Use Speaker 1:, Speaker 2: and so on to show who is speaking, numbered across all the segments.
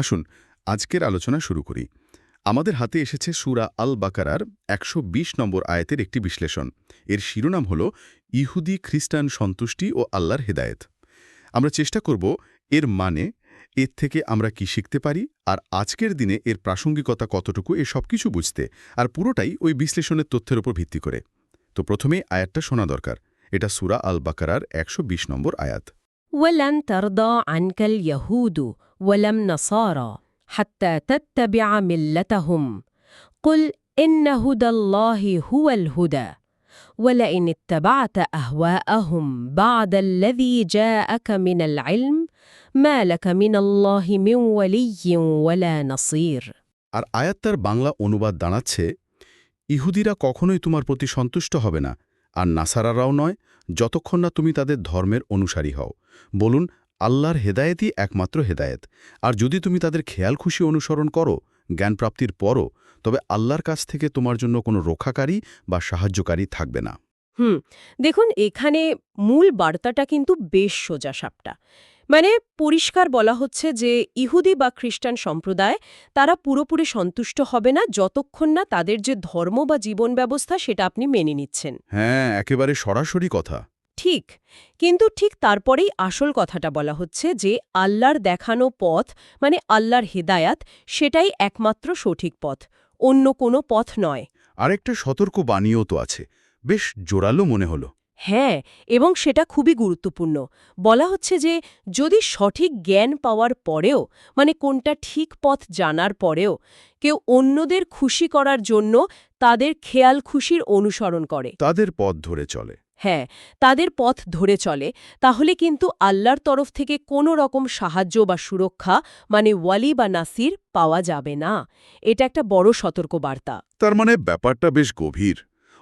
Speaker 1: আসুন, আজকের আলোচনা শুরু করি। আমাদের হাতে এসেছে সুরা আল বাকারার একশো বিশ নম্বর আয়াতের একটি বিশ্লেষণ। এর শিরোনাম হল, ইহুদি খ্রিস্টান সন্তুষ্টি ও আল্লাহর হেদায়েত। আমরা চেষ্টা করব এর মানে এর থেকে আমরা কি শিখতে পারি, আর আজকের দিনে এর প্রাসঙ্গিকতা কতটুকু, এ সব কিছু বুঝতে, আর পুরোটাই ওই বিশ্লেষণের তথ্যের উপর ভিত্তি করে। তো প্রথমেই আয়াতটা শোনা দরকার। এটা সুরা আল বাকারার একশো বিশ নম্বর আয়াত।
Speaker 2: ولن ترضى عنك اليهود ولا النصارى حتى تتبع ملتهم قل إن هدى الله هو الهدى ولئن اتبعت أهواءهم بعد الذي جاءك من العلم ما لك من الله من ولي ولا نصير
Speaker 1: আর আয়াত্তার বাংলা অনুবাদ দাঁড়াচ্ছে ইহুদিরা কখনোই তোমার প্রতি সন্তুষ্ট হবে না আর নাসারারাও নয়, যতক্ষণ না তুমি তাদের ধর্মের অনুসারী হও। বলুন, আল্লাহর হেদায়েতই একমাত্র হেদায়েত। আর যদি তুমি তাদের খেয়াল খুশি অনুসরণ করো জ্ঞানপ্রাপ্তির পরও, তবে আল্লাহর কাছ থেকে তোমার জন্য কোনো রক্ষাকারী বা সাহায্যকারী থাকবে না।
Speaker 2: হুম, দেখুন, এখানে মূল বার্তাটা কিন্তু বেশ সোজা সাপটা মানে পরিষ্কার বলা হচ্ছে যে ইহুদি বা খ্রিস্টান সম্প্রদায় তারা পুরোপুরি সন্তুষ্ট হবে না যতক্ষণ না তাদের যে ধর্ম বা জীবন ব্যবস্থা সেটা আপনি মেনে নিচ্ছেন।
Speaker 1: হ্যাঁ একেবারে সরাসরি কথা।
Speaker 2: ঠিক কিন্তু ঠিক তারপরেই আসল কথাটা বলা হচ্ছে যে আল্লাহর দেখানো পথ মানে আল্লাহর হেদায়াত সেটাই একমাত্র সঠিক পথ অন্য কোনো পথ নয়।
Speaker 1: আরেকটা সতর্ক বাণীও তো আছে বেশ জোরালো মনে হলো।
Speaker 2: হ্যাঁ এবং সেটা খুবই গুরুত্বপূর্ণ। বলা হচ্ছে যে যদি সঠিক জ্ঞান পাওয়ার পরেও মানে কোনটা ঠিক পথ জানার পরেও কেউ অন্যদের খুশি করার জন্য তাদের খেয়াল খুশির অনুসরণ করে।
Speaker 1: তাদের পথ ধরে চলে।
Speaker 2: হ্যাঁ তাদের পথ ধরে চলে তাহলে কিন্তু আল্লাহর তরফ থেকে কোনো রকম সাহায্য বা সুরক্ষা মানে ওয়ালি বা নাসির পাওয়া যাবে না। এটা একটা বড় সতর্কবার্তা।
Speaker 1: তার মানে ব্যাপারটা বেশ গভীর।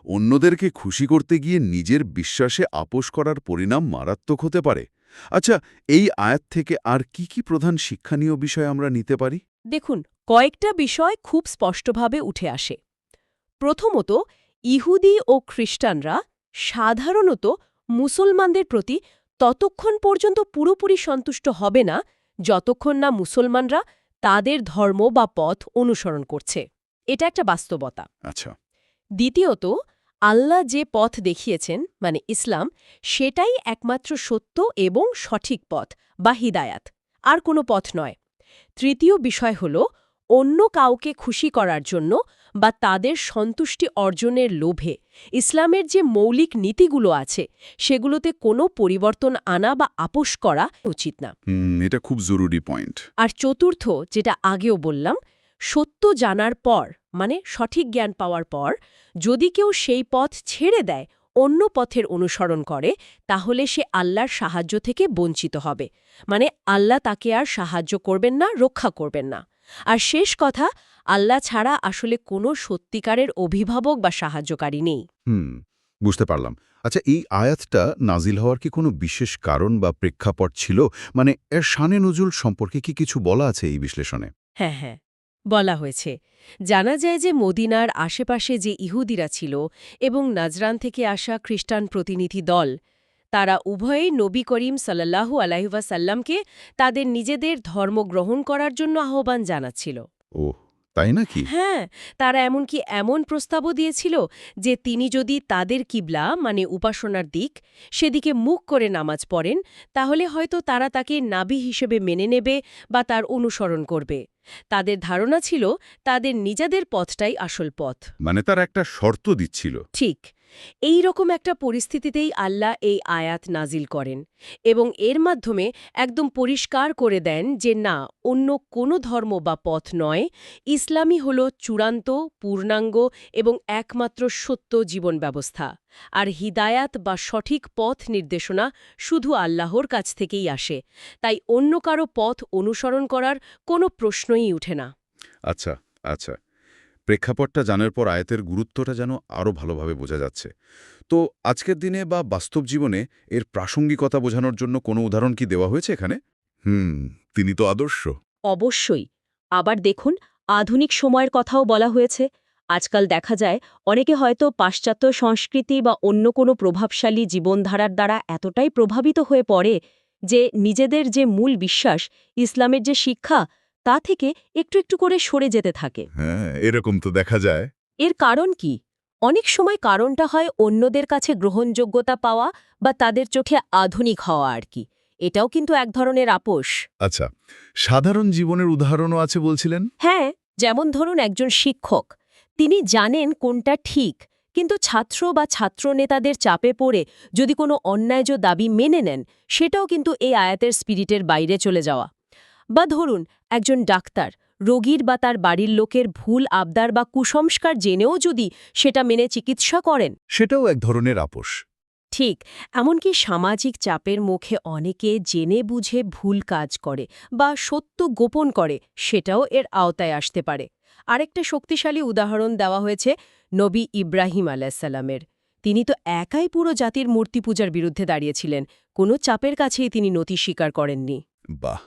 Speaker 1: অন্যদেরকে খুশি করতে গিয়ে নিজের বিশ্বাসে আপোষ করার পরিণাম মারাত্মক হতে পারে। আচ্ছা এই আয়াত থেকে আর কি কি প্রধান শিক্ষণীয় বিষয় আমরা নিতে পারি?
Speaker 2: দেখুন কয়েকটা বিষয় খুব স্পষ্টভাবে উঠে আসে। প্রথমত ইহুদি ও খ্রিস্টানরা সাধারণত মুসলমানদের প্রতি ততক্ষণ পর্যন্ত পুরোপুরি সন্তুষ্ট হবে না যতক্ষণ না মুসলমানরা তাদের ধর্ম বা পথ অনুসরণ করছে। এটা একটা বাস্তবতা।
Speaker 1: আচ্ছা।
Speaker 2: দ্বিতীয়ত আল্লাহ যে পথ দেখিয়েছেন মানে ইসলাম সেটাই একমাত্র সত্য এবং সঠিক পথ বা হিদায়াত আর কোনো পথ নয়। তৃতীয় বিষয় হল অন্য কাউকে খুশি করার জন্য বা তাদের সন্তুষ্টি অর্জনের লোভে ইসলামের যে মৌলিক নীতিগুলো আছে সেগুলোতে কোনো পরিবর্তন আনা বা আপোষ করা উচিত না।
Speaker 1: এটা খুব জরুরি পয়েন্ট।
Speaker 2: আর চতুর্থ যেটা আগেও বললাম সত্য জানার পর মানে সঠিক জ্ঞান পাওয়ার পর যদি কেউ সেই পথ ছেড়ে দেয় অন্য পথের অনুসরণ করে তাহলে সে আল্লাহর সাহায্য থেকে বঞ্চিত হবে। মানে আল্লাহ তাকে আর সাহায্য করবেন না রক্ষা করবেন না। আর শেষ কথা আল্লাহ ছাড়া আসলে কোনো সত্যিকারের অভিভাবক বা সাহায্যকারী নেই।
Speaker 1: হুম বুঝতে পারলাম। আচ্ছা এই আয়াতটা নাজিল হওয়ার কি কোনো বিশেষ কারণ বা প্রেক্ষাপট ছিল? মানে এর শানে নজুল সম্পর্কে কি কিছু বলা আছে এই বিশ্লেষণে?
Speaker 2: হ্যাঁ হ্যাঁ। বলা হয়েছে। জানা যায় যে মদিনার আশেপাশে যে ইহুদিরা ছিল এবং নাজরান থেকে আসা খ্রিস্টান প্রতিনিধি দল তারা উভয়েই নবী করিম সাল্লাহু আলাইসাল্লামকে তাদের নিজেদের ধর্ম গ্রহণ করার জন্য আহ্বান জানাচ্ছিল।
Speaker 1: ও তাই নাকি?
Speaker 2: হ্যাঁ তারা এমনকি এমন প্রস্তাবও দিয়েছিল যে তিনি যদি তাদের কিবলা মানে উপাসনার দিক সেদিকে মুখ করে নামাজ পড়েন তাহলে হয়তো তারা তাকে নাবি হিসেবে মেনে নেবে বা তার অনুসরণ করবে। তাদের ধারণা ছিল তাদের নিজেদের পথটাই আসল পথ।
Speaker 1: মানে তার একটা শর্ত দিচ্ছিল।
Speaker 2: ঠিক। এই রকম একটা পরিস্থিতিতেই আল্লাহ এই আয়াত নাজিল করেন এবং এর মাধ্যমে একদম পরিষ্কার করে দেন যে না, অন্য কোনো ধর্ম বা পথ নয়। ইসলামই হল চূড়ান্ত, পূর্ণাঙ্গ এবং একমাত্র সত্য জীবন ব্যবস্থা। আর হিদায়াত বা সঠিক পথ নির্দেশনা শুধু আল্লাহর কাছ থেকেই আসে। তাই অন্য কারও পথ অনুসরণ করার কোনো প্রশ্নই উঠে না।
Speaker 1: আচ্ছা আচ্ছা। প্রেক্ষাপটটা জানার পর আয়াতের গুরুত্বটা যেন আরও ভালোভাবে বোঝা যাচ্ছে। তো আজকের দিনে বা বাস্তব জীবনে এর প্রাসঙ্গিকতা বোঝানোর জন্য কোনো উদাহরণ কি দেওয়া হয়েছে এখানে? হুম, তিনি তো আদর্শ।
Speaker 2: অবশ্যই। আবার দেখুন, আধুনিক সময়ের কথাও বলা হয়েছে। আজকাল দেখা যায়, অনেকে হয়তো পাশ্চাত্য সংস্কৃতি বা অন্য কোনো প্রভাবশালী জীবনধারার দ্বারা এতটাই প্রভাবিত হয়ে পড়ে যে নিজেদের যে মূল বিশ্বাস, ইসলামের যে শিক্ষা তা থেকে একটু একটু করে সরে যেতে থাকে।
Speaker 1: হ্যাঁ এরকম তো দেখা যায়।
Speaker 2: এর কারণ কি? অনেক সময় কারণটা হয় অন্যদের কাছে গ্রহণযোগ্যতা পাওয়া বা তাদের চোখে আধুনিক হওয়া আর কি। এটাও কিন্তু এক ধরনের আপোষ।
Speaker 1: আচ্ছা সাধারণ জীবনের উদাহরণও আছে বলছিলেন?
Speaker 2: হ্যাঁ যেমন ধরুন একজন শিক্ষক। তিনি জানেন কোনটা ঠিক কিন্তু ছাত্র বা ছাত্রনেতাদের চাপে পড়ে যদি কোনো অন্যায়্য দাবি মেনে নেন সেটাও কিন্তু এই আয়াতের স্পিরিটের বাইরে চলে যাওয়া। বা ধরুন একজন ডাক্তার রোগীর বা তার বাড়ির লোকের ভুল আবদার বা কুসংস্কার জেনেও যদি সেটা মেনে চিকিৎসা করেন।
Speaker 1: সেটাও এক ধরনের আপোষ।
Speaker 2: ঠিক এমনকি সামাজিক চাপের মুখে অনেকে জেনে বুঝে ভুল কাজ করে বা সত্য গোপন করে সেটাও এর আওতায় আসতে পারে। আরেকটা শক্তিশালী উদাহরণ দেওয়া হয়েছে নবী ইব্রাহিম আলাহিসাল্লামের তিনি তো একাই পুরো জাতির মূর্তি পূজার বিরুদ্ধে দাঁড়িয়েছিলেন কোনো চাপের কাছেই তিনি নতি স্বীকার করেননি।
Speaker 1: বাহ!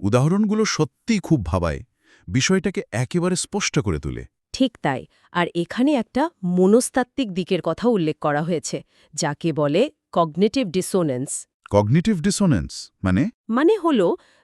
Speaker 1: উদাহরণগুলো সত্যিই খুব ভাবায় বিষয়টাকে একেবারে স্পষ্ট করে তোলে।
Speaker 2: ঠিক তাই আর এখানে একটা মনস্তাত্ত্বিক দিকের কথা উল্লেখ করা হয়েছে যাকে বলে কগনেটিভ ডিসোনেন্স
Speaker 1: কগনিটিভ ডিসোনেন্স মানে?
Speaker 2: মানে হল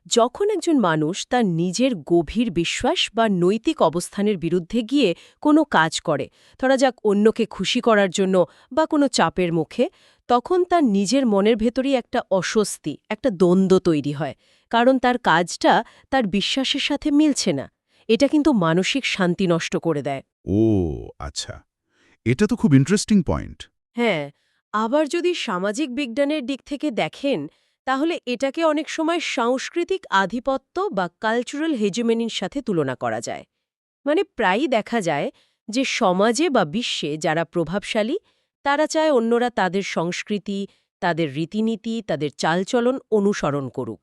Speaker 2: যখন একজন মানুষ তার নিজের গভীর বিশ্বাস বা নৈতিক অবস্থানের বিরুদ্ধে গিয়ে কোনো কাজ করে ধরা যাক অন্যকে খুশি করার জন্য বা কোনো চাপের মুখে তখন তার নিজের মনের ভেতরেই একটা অস্বস্তি একটা দ্বন্দ্ব তৈরি হয় কারণ তার কাজটা তার বিশ্বাসের সাথে মিলছে না। এটা কিন্তু মানসিক শান্তি নষ্ট করে দেয়।
Speaker 1: ও আচ্ছা। এটা তো খুব ইন্টারেস্টিং পয়েন্ট
Speaker 2: হ্যাঁ আবার যদি সামাজিক বিজ্ঞানের দিক থেকে দেখেন তাহলে এটাকে অনেক সময় সাংস্কৃতিক আধিপত্য বা কালচারাল হেজুমেনির সাথে তুলনা করা যায়। মানে প্রায়ই দেখা যায় যে সমাজে বা বিশ্বে যারা প্রভাবশালী তারা চায় অন্যরা তাদের সংস্কৃতি তাদের রীতিনীতি তাদের চালচলন অনুসরণ করুক।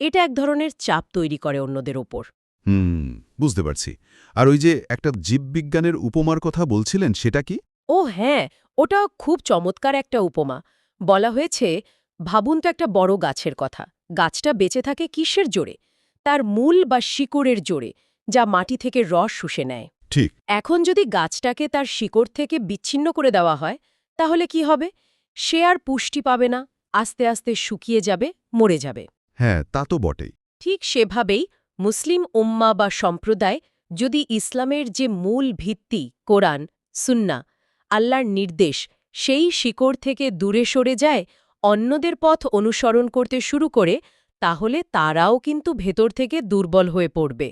Speaker 2: এটা এক ধরনের চাপ তৈরি করে অন্যদের ওপর।
Speaker 1: হুম বুঝতে পারছি। আর ওই যে একটা জীববিজ্ঞানের উপমার কথা বলছিলেন সেটা কি?
Speaker 2: ও হ্যাঁ ওটা খুব চমৎকার একটা উপমা। বলা হয়েছে ভাবুন তো একটা বড় গাছের কথা। গাছটা বেঁচে থাকে কিসের জোরে? তার মূল বা শিকড়ের জোরে যা মাটি থেকে রস শুষে নেয়।
Speaker 1: ঠিক।
Speaker 2: এখন যদি গাছটাকে তার শিকড় থেকে বিচ্ছিন্ন করে দেওয়া হয় তাহলে কি হবে? সে আর পুষ্টি পাবে না আস্তে আস্তে শুকিয়ে যাবে মরে যাবে।
Speaker 1: হ্যাঁ তা তো বটেই।
Speaker 2: ঠিক সেভাবেই মুসলিম উম্মা বা সম্প্রদায় যদি ইসলামের যে মূল ভিত্তি কোরআন সুন্না আল্লাহর নির্দেশ সেই শিকড় থেকে দূরে সরে যায় অন্যদের পথ অনুসরণ করতে শুরু করে তাহলে তারাও কিন্তু ভেতর থেকে দুর্বল হয়ে পড়বে।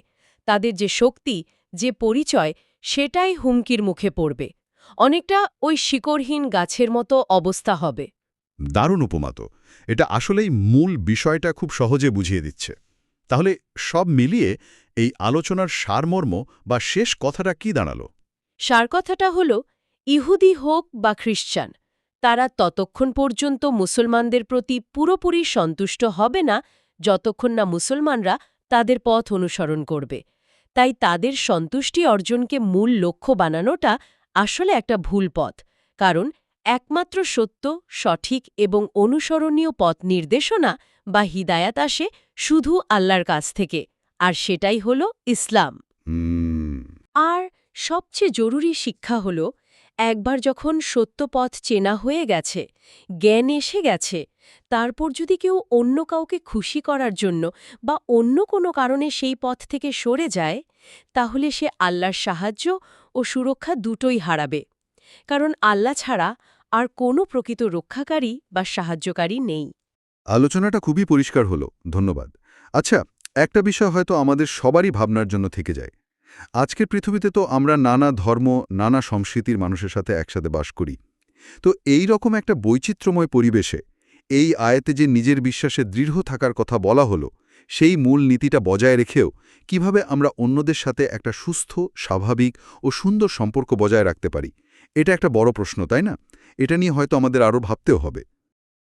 Speaker 2: তাদের যে শক্তি যে পরিচয় সেটাই হুমকির মুখে পড়বে। অনেকটা ওই শিকড়হীন গাছের মতো অবস্থা হবে।
Speaker 1: দারুণ উপমা তো। এটা আসলেই মূল বিষয়টা খুব সহজে বুঝিয়ে দিচ্ছে। তাহলে সব মিলিয়ে এই আলোচনার সারমর্ম বা শেষ কথাটা কি দাঁড়াল?
Speaker 2: সার কথাটা হল ইহুদি হোক বা খ্রিস্টান তারা ততক্ষণ পর্যন্ত মুসলমানদের প্রতি পুরোপুরি সন্তুষ্ট হবে না যতক্ষণ না মুসলমানরা তাদের পথ অনুসরণ করবে। তাই তাদের সন্তুষ্টি অর্জনকে মূল লক্ষ্য বানানোটা আসলে একটা ভুল পথ কারণ একমাত্র সত্য সঠিক এবং অনুসরণীয় পথ নির্দেশনা বা হিদায়াত আসে শুধু আল্লাহর কাছ থেকে আর সেটাই হল ইসলাম। আর সবচেয়ে জরুরি শিক্ষা হল একবার যখন সত্যপথ চেনা হয়ে গেছে জ্ঞান এসে গেছে তারপর যদি কেউ অন্য কাউকে খুশি করার জন্য বা অন্য কোনো কারণে সেই পথ থেকে সরে যায় তাহলে সে আল্লাহর সাহায্য ও সুরক্ষা দুটোই হারাবে। কারণ আল্লাহ ছাড়া আর কোনো প্রকৃত রক্ষাকারী বা সাহায্যকারী নেই।
Speaker 1: আলোচনাটা খুবই পরিষ্কার হলো, ধন্যবাদ। আচ্ছা একটা বিষয় হয়তো আমাদের সবারই ভাবনার জন্য থেকে যায়। আজকের পৃথিবীতে তো আমরা নানা ধর্ম, নানা সংস্কৃতির মানুষের সাথে একসাথে বাস করি। তো এই রকম একটা বৈচিত্র্যময় পরিবেশে এই আয়াতে যে নিজের বিশ্বাসে দৃঢ় থাকার কথা বলা হলো সেই মূল নীতিটা বজায় রেখেও কীভাবে আমরা অন্যদের সাথে একটা সুস্থ, স্বাভাবিক ও সুন্দর সম্পর্ক বজায় রাখতে পারি? এটা একটা বড় প্রশ্ন, তাই না? এটা নিয়ে হয়তো আমাদের আরও ভাবতেও হবে।